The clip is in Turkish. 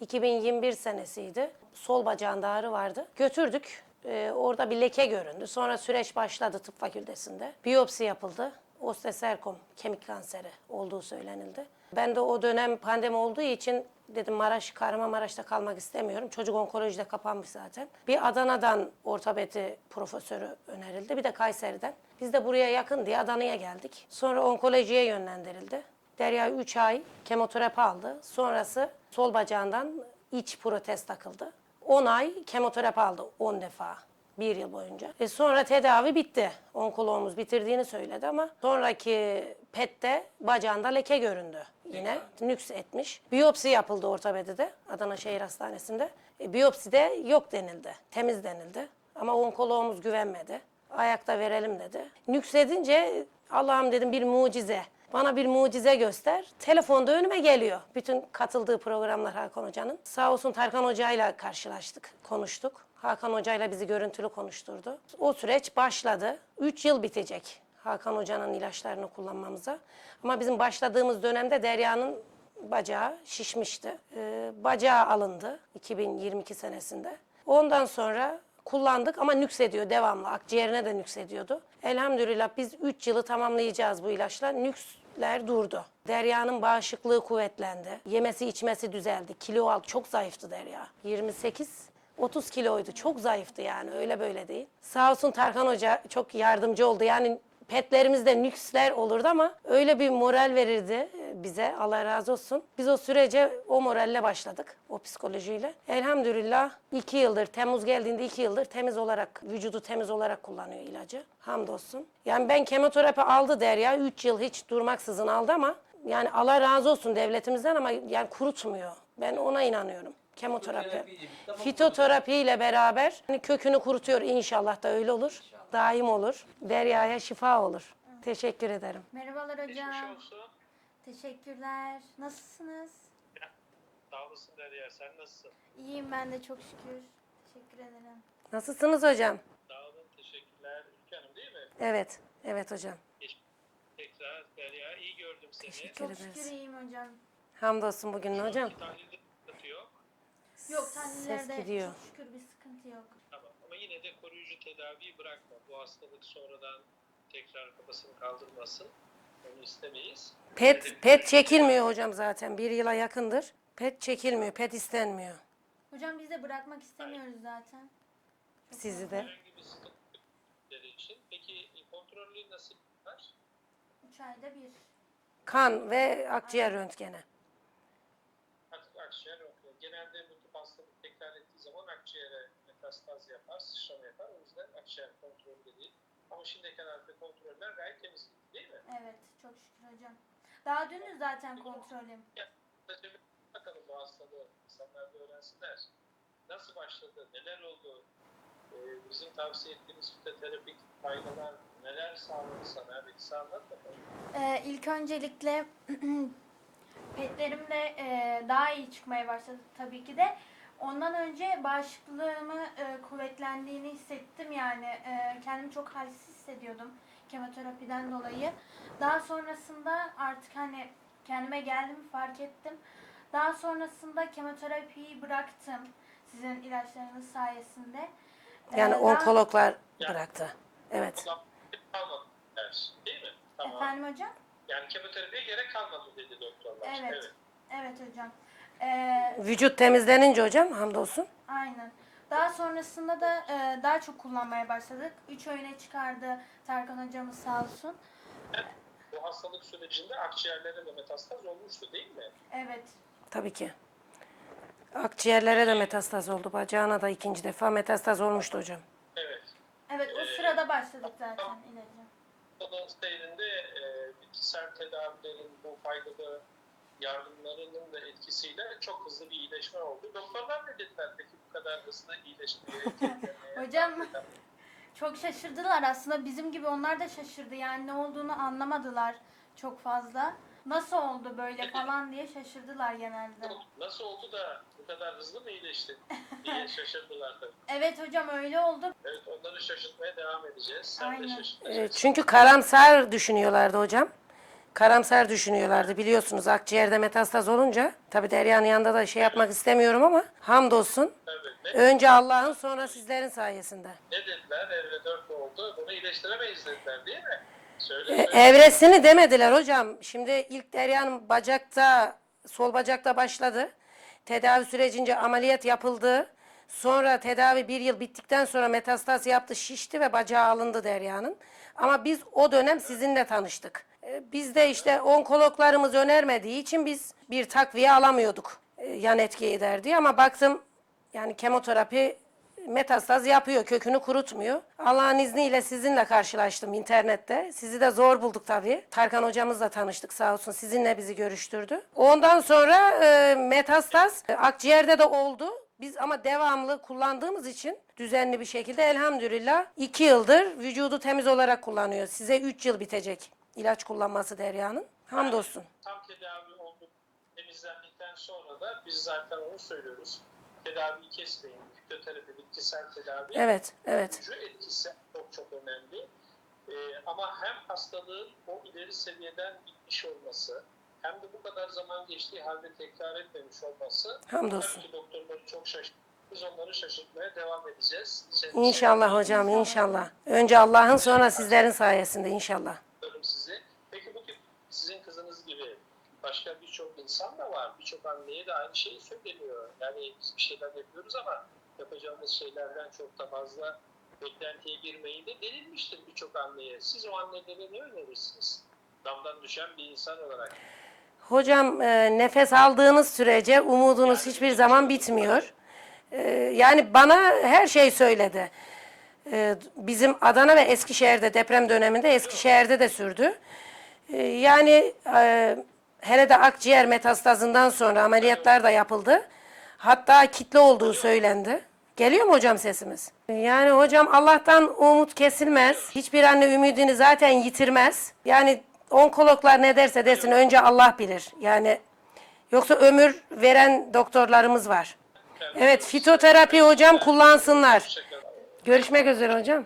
2021 senesiydi. Sol bacağında ağrı vardı. Götürdük. Ee, orada bir leke göründü. Sonra süreç başladı tıp fakültesinde. Biyopsi yapıldı. Osteosarkom kemik kanseri olduğu söylenildi. Ben de o dönem pandemi olduğu için dedim Maraş, Kahramanmaraş'ta kalmak istemiyorum. Çocuk onkolojide kapanmış zaten. Bir Adana'dan ortopedi profesörü önerildi. Bir de Kayseri'den. Biz de buraya yakın diye Adana'ya geldik. Sonra onkolojiye yönlendirildi. Derya 3 ay kemoterapi aldı. Sonrası sol bacağından iç protez takıldı. 10 ay kemoterapi aldı 10 defa. Bir yıl boyunca. E sonra tedavi bitti. Onkoloğumuz bitirdiğini söyledi ama sonraki PET'te bacağında leke göründü. Yine nüks etmiş. Biyopsi yapıldı ortopedide Adana Şehir Hastanesi'nde. E, biyopside yok denildi. Temiz denildi. Ama onkoloğumuz güvenmedi. Ayakta verelim dedi. Nüksedince Allah'ım dedim bir mucize. Bana bir mucize göster. Telefonda önüme geliyor. Bütün katıldığı programlar Hakan Hoca'nın. Sağ olsun Tarkan Hoca'yla karşılaştık, konuştuk. Hakan Hoca'yla bizi görüntülü konuşturdu. O süreç başladı. 3 yıl bitecek Hakan Hoca'nın ilaçlarını kullanmamıza. Ama bizim başladığımız dönemde Derya'nın bacağı şişmişti. Ee, bacağı alındı 2022 senesinde. Ondan sonra kullandık ama nüksediyor devamlı. Akciğerine de nüksediyordu. Elhamdülillah biz 3 yılı tamamlayacağız bu ilaçla. Nüksler durdu. Derya'nın bağışıklığı kuvvetlendi. Yemesi içmesi düzeldi. Kilo aldı. Çok zayıftı Derya. 28 30 kiloydu. Çok zayıftı yani öyle böyle değil. Sağ olsun Tarkan Hoca çok yardımcı oldu. Yani petlerimizde nüksler olurdu ama öyle bir moral verirdi bize. Allah razı olsun. Biz o sürece o moralle başladık. O psikolojiyle. Elhamdülillah iki yıldır, Temmuz geldiğinde iki yıldır temiz olarak, vücudu temiz olarak kullanıyor ilacı. Hamdolsun. Yani ben kemoterapi aldı Derya. Üç yıl hiç durmaksızın aldı ama yani Allah razı olsun devletimizden ama yani kurutmuyor. Ben ona inanıyorum. Kemoterapi. Fitoterapi ile beraber hani kökünü kurutuyor inşallah da öyle olur. Daim olur. Derya'ya şifa olur. Teşekkür ederim. Merhabalar Geçmiş hocam. Teşekkürler. Nasılsınız? Sağ olasın Derya. Sen nasılsın? İyiyim ben de çok şükür. Teşekkür ederim. Nasılsınız hocam? Sağ olun. Teşekkürler. Ülke Hanım değil mi? Evet. Evet hocam. Geç- Tekrar Derya. iyi gördüm seni. Teşekkür Çok ederiz. şükür iyiyim hocam. Hamdolsun bugün hocam. İki tahlilde sıkıntı yok. Yok Ses gidiyor. çok şükür bir sıkıntı yok. Tamam. Ama yine de koruyucu tedaviyi bırakma. Bu hastalık sonradan tekrar kafasını kaldırmasın. Onu istemeyiz. Pet, pet çekilmiyor hocam zaten. Bir yıla yakındır. Pet çekilmiyor. Pet istenmiyor. Hocam biz de bırakmak istemiyoruz zaten. Sizi de. Herhangi bir sıkıntı yok için. Peki kontrolü nasıl var? 3 ayda bir. Kan ve akciğer röntgeni. Artık akciğer yok. Genelde bu tip hastalık tekrar ettiği zaman akciğere metastaz yapar, sıçrama yapar. O yüzden akciğer kontrolü de değil. Ama şimdiye kadar da kontroller gayet temiz değil mi? Evet çok şükür hocam. Daha dünü zaten kontrolüm. Kısaca bir bakalım bu hastalığı insanlar da öğrensinler. Nasıl başladı, neler oldu? Ee, bizim tavsiye ettiğimiz fitoterapik faydalar neler sağladı sana? Bir kısa anlat bakalım. Ee, ilk öncelikle petlerim de e, daha iyi çıkmaya başladı tabii ki de. Ondan önce bağışıklığımı e, kuvvetlendiğini hissettim yani. E, kendimi çok halsiz hissediyordum kemoterapiden dolayı. Daha sonrasında artık hani kendime geldim fark ettim. Daha sonrasında kemoterapiyi bıraktım sizin ilaçlarınız sayesinde. Yani Ee, daha- onkologlar bıraktı. Evet. Kalmadı değil mi? Tamam. Efendim hocam? Yani kemoterapiye gerek kalmadı dedi doktorlar. Evet. Evet hocam. Ee, Vücut temizlenince hocam hamdolsun. Aynen. Daha sonrasında da e, daha çok kullanmaya başladık. Üç öğüne çıkardı Tarkan hocamız sağ olsun. Bu hastalık sürecinde akciğerlere de metastaz olmuştu değil mi? Evet. Tabii ki. Akciğerlere de metastaz oldu. Bacağına da ikinci defa metastaz olmuştu hocam. Evet. Evet o sırada başladık zaten ilacı. Onun seyrinde e, bitkisel tedavilerin bu faydalı yardımlarının da etkisiyle çok hızlı bir iyileşme oldu. Doktorlar ne dediler peki bu kadar hızlı iyileşmeye? Hocam çok şaşırdılar aslında. Bizim gibi onlar da şaşırdı. Yani ne olduğunu anlamadılar çok fazla. Nasıl oldu böyle falan diye şaşırdılar genelde. Nasıl oldu da bu kadar hızlı mı iyileştin diye şaşırdılar tabii. Evet hocam öyle oldu. Evet onları şaşırtmaya devam edeceğiz. Sen Aynen. de E, şaşırtacaksın. Çünkü karamsar düşünüyorlardı hocam. Karamsar düşünüyorlardı biliyorsunuz akciğerde metastaz olunca. Tabi Derya'nın yanında da şey yapmak istemiyorum ama hamdolsun. Ne, Önce Allah'ın sonra sizlerin sayesinde. ne dediler? Evre 4 oldu. Bunu iyileştiremeyiz dediler değil mi? E, Söyle. evresini demediler hocam. Şimdi ilk Derya'nın bacakta, sol bacakta başladı. Tedavi sürecince ameliyat yapıldı. Sonra tedavi bir yıl bittikten sonra metastaz yaptı, şişti ve bacağı alındı Derya'nın. Ama biz o dönem sizinle tanıştık. E, Biz de işte onkologlarımız önermediği için biz bir takviye alamıyorduk. E, Yan etki eder ama baktım yani kemoterapi metastaz yapıyor, kökünü kurutmuyor. Allah'ın izniyle sizinle karşılaştım internette. Sizi de zor bulduk tabii. Tarkan hocamızla tanıştık sağ olsun. Sizinle bizi görüştürdü. Ondan sonra e, metastaz e, akciğerde de oldu. Biz ama devamlı kullandığımız için düzenli bir şekilde elhamdülillah 2 yıldır vücudu temiz olarak kullanıyor. Size 3 yıl bitecek ilaç kullanması Derya'nın. Hamdolsun. Tam tedavi olduk, temizlendikten sonra da biz zaten onu söylüyoruz. Tedaviyi kesmeyin. Fitoterapi, bitkisel tedavi. Evet, evet. Gücü etkisi çok çok önemli. Ee, ama hem hastalığın o ileri seviyeden bitmiş olması, hem de bu kadar zaman geçtiği halde tekrar etmemiş olması Hamdolsun. tabii ki doktorları çok şaşırttı. Biz onları şaşırtmaya devam edeceğiz. Sen- İnşallah hocam inşallah. Önce Allah'ın sonra sizlerin sayesinde inşallah. Seviyorum sizi. Peki bugün sizin kızınız gibi başka birçok insan da var. Birçok anneye de aynı şeyi söyleniyor. Yani biz bir şeyler yapıyoruz ama yapacağımız şeylerden çok da fazla beklentiye girmeyin de denilmiştir birçok anneye. Siz o annelere ne önerirsiniz? Damdan düşen bir insan olarak. Hocam e, nefes aldığınız sürece umudunuz hiçbir zaman bitmiyor. E, yani bana her şey söyledi. E, bizim Adana ve Eskişehir'de deprem döneminde Eskişehir'de de sürdü. E, yani e, hele de akciğer metastazından sonra ameliyatlar da yapıldı. Hatta kitle olduğu söylendi. Geliyor mu hocam sesimiz? Yani hocam Allah'tan umut kesilmez. Hiçbir anne ümidini zaten yitirmez. Yani onkologlar ne derse desin önce Allah bilir. Yani yoksa ömür veren doktorlarımız var. Evet fitoterapi hocam kullansınlar. Görüşmek üzere hocam.